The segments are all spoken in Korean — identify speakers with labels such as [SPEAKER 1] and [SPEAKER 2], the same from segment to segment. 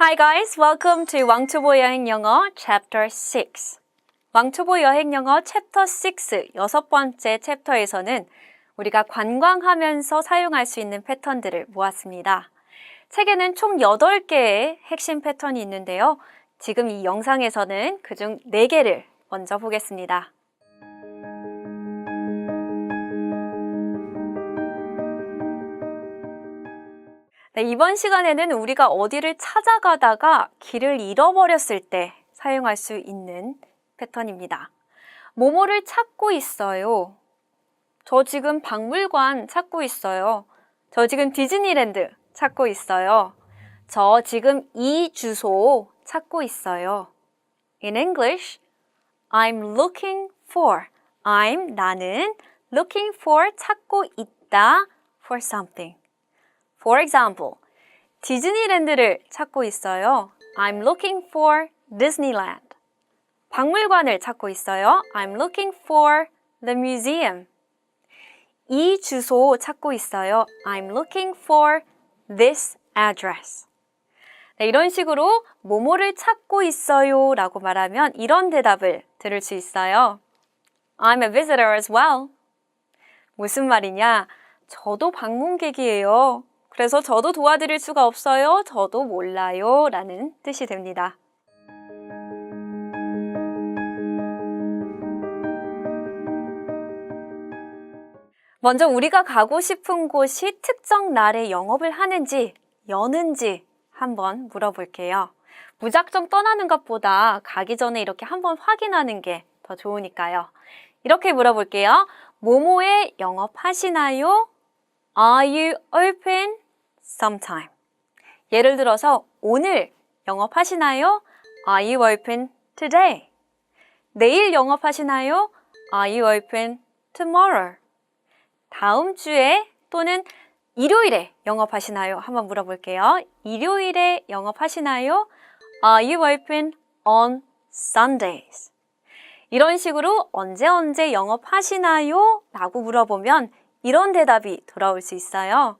[SPEAKER 1] Hi guys, welcome to 왕초보 여행 영어 Chapter 6. 왕초보 여행 영어 Chapter 6 여섯 번째 챕터에서는 우리가 관광하면서 사용할 수 있는 패턴들을 모았습니다. 책에는 총 8개의 핵심 패턴이 있는데요. 지금 이 영상에서는 그중 4개를 먼저 보겠습니다. 네, 이번 시간에는 우리가 어디를 찾아가다가 길을 잃어버렸을 때 사용할 수 있는 패턴입니다. 모모를 찾고 있어요. 저 지금 박물관 찾고 있어요. 저 지금 디즈니랜드 찾고 있어요. 저 지금 이 주소 찾고 있어요. In English, I'm looking for. I'm 나는 looking for 찾고 있다 for something. For example, 디즈니랜드를 찾고 있어요. I'm looking for Disneyland. 박물관을 찾고 있어요. I'm looking for the museum. 이 주소 찾고 있어요. I'm looking for this address. 네, 이런 식으로 뭐뭐를 찾고 있어요 라고 말하면 이런 대답을 들을 수 있어요. I'm a visitor as well. 무슨 말이냐? 저도 방문객이에요. 그래서 저도 도와드릴 수가 없어요. 저도 몰라요. 라는 뜻이 됩니다. 먼저 우리가 가고 싶은 곳이 특정 날에 영업을 하는지, 여는지 한번 물어볼게요. 무작정 떠나는 것보다 가기 전에 이렇게 한번 확인하는 게 더 좋으니까요. 이렇게 물어볼게요. 모모에 영업하시나요? Are you open sometime? 예를 들어서 오늘 영업하시나요? Are you open today? 내일 영업하시나요? Are you open tomorrow? 다음 주에 또는 일요일에 영업하시나요? 한번 물어볼게요. 일요일에 영업하시나요? Are you open on Sundays? 이런 식으로 언제 언제 영업하시나요? 라고 물어보면 이런 대답이 돌아올 수 있어요.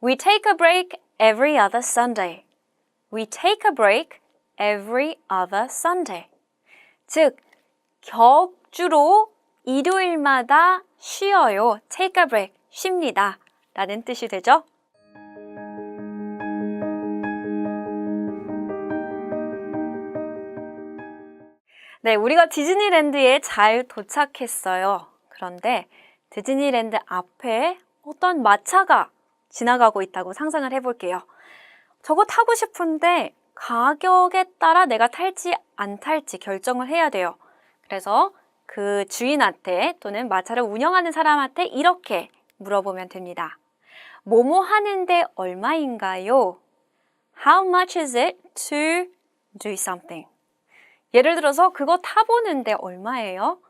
[SPEAKER 1] We take a break every other Sunday. We take a break every other Sunday. 즉, 격주로 일요일마다 쉬어요. take a break, 쉽니다. 라는 뜻이 되죠. 네, 우리가 디즈니랜드에 잘 도착했어요. 그런데 디즈니랜드 앞에 어떤 마차가 지나가고 있다고 상상을 해볼게요. 저거 타고 싶은데 가격에 따라 내가 탈지 안 탈지 결정을 해야 돼요. 그래서 그 주인한테 또는 마차를 운영하는 사람한테 이렇게 물어보면 됩니다. 뭐뭐 하는데 얼마인가요? How much is it to do something? 예를 들어서 그거 타보는데 얼마예요?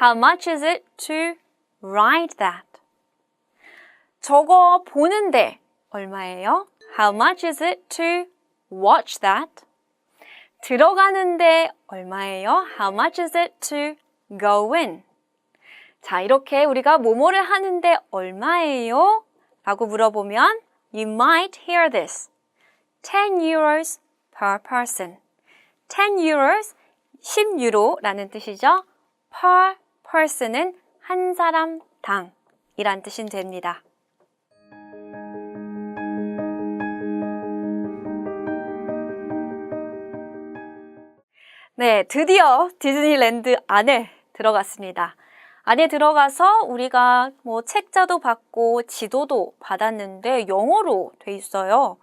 [SPEAKER 1] How much is it to ride that? 저거 보는데 얼마예요? How much is it to watch that? 들어가는데 얼마예요? How much is it to go in? 자, 이렇게 우리가 뭐뭐를 하는데 얼마예요? 라고 물어보면 You might hear this. 10 euros per person. 10 euros, 10유로라는 뜻이죠. per person은 한 사람당 이란 뜻이 됩니다. 네, 드디어 디즈니랜드 안에 들어갔습니다. 안에 들어가서 우리가 뭐 책자도 받고 지도도 받았는데 영어로 돼 있어요.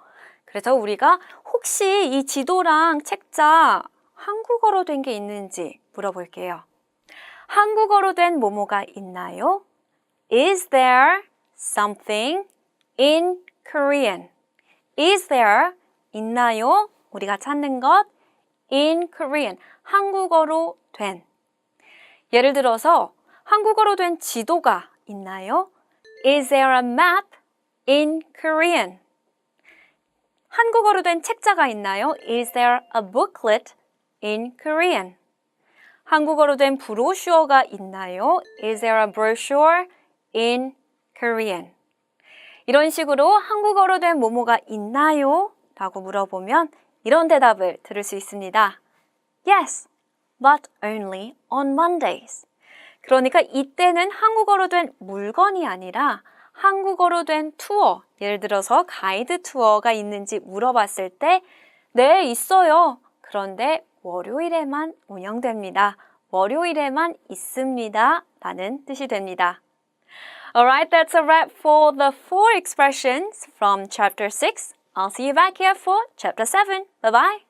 [SPEAKER 1] 그래서 우리가 혹시 이 지도랑 책자 한국어로 된 게 있는지 물어볼게요. 한국어로 된 뭐뭐가 있나요? Is there something in Korean? Is there 있나요? 우리가 찾는 것 in Korean 한국어로 된 예를 들어서 한국어로 된 지도가 있나요? Is there a map in Korean? 한국어로 된 책자가 있나요? Is there a booklet in Korean? 한국어로 된 브로슈어가 있나요? Is there a brochure in Korean? 이런 식으로 한국어로 된 뭐뭐가 있나요? 라고 물어보면 이런 대답을 들을 수 있습니다. Yes, but only on Mondays. 그러니까 이때는 한국어로 된 물건이 아니라 한국어로 된 투어, 예를 들어서 가이드 투어가 있는지 물어봤을 때, 네, 있어요. 그런데 월요일에만 운영됩니다. 월요일에만 있습니다. 라는 뜻이 됩니다. Alright, that's a wrap for the four expressions from chapter 6. I'll see you back here for chapter 7. Bye bye.